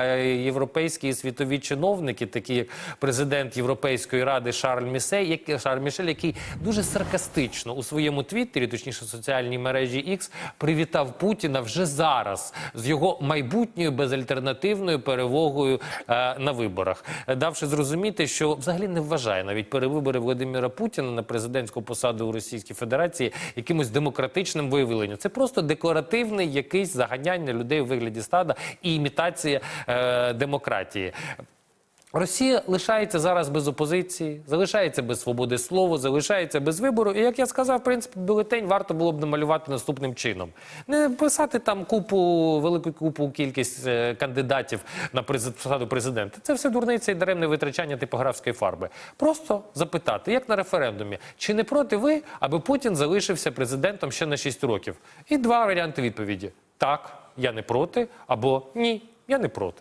європейські і світові чиновники, такі як президент Європейської ради Шарль Місей, як Шарль Мішель, який дуже саркастично у своєму твіттері, точніше соціальній мережі X, привітав Путіна вже зараз з його майбутньою безальтернативною перевогою е, на виборах, давши зрозуміти, що взагалі не вважає навіть перевибори Володимира Путіна на президентську посаду у Російській Федерації якимось демократичним виявленням. Це просто декларативний якийсь заганяння людей у вигляді стада і імітація е, демократії. Росія лишається зараз без опозиції, залишається без свободи слова, залишається без вибору. І як я сказав, в принципі, бюлетень варто було б намалювати наступним чином: не писати там купу, велику купу кількість е, кандидатів на посаду президента. Це все дурниця і даремне витрачання типографської фарби. Просто запитати, як на референдумі, чи не проти ви, аби Путін залишився президентом ще на 6 років? І два варіанти відповіді: так, я не проти, або ні, я не проти.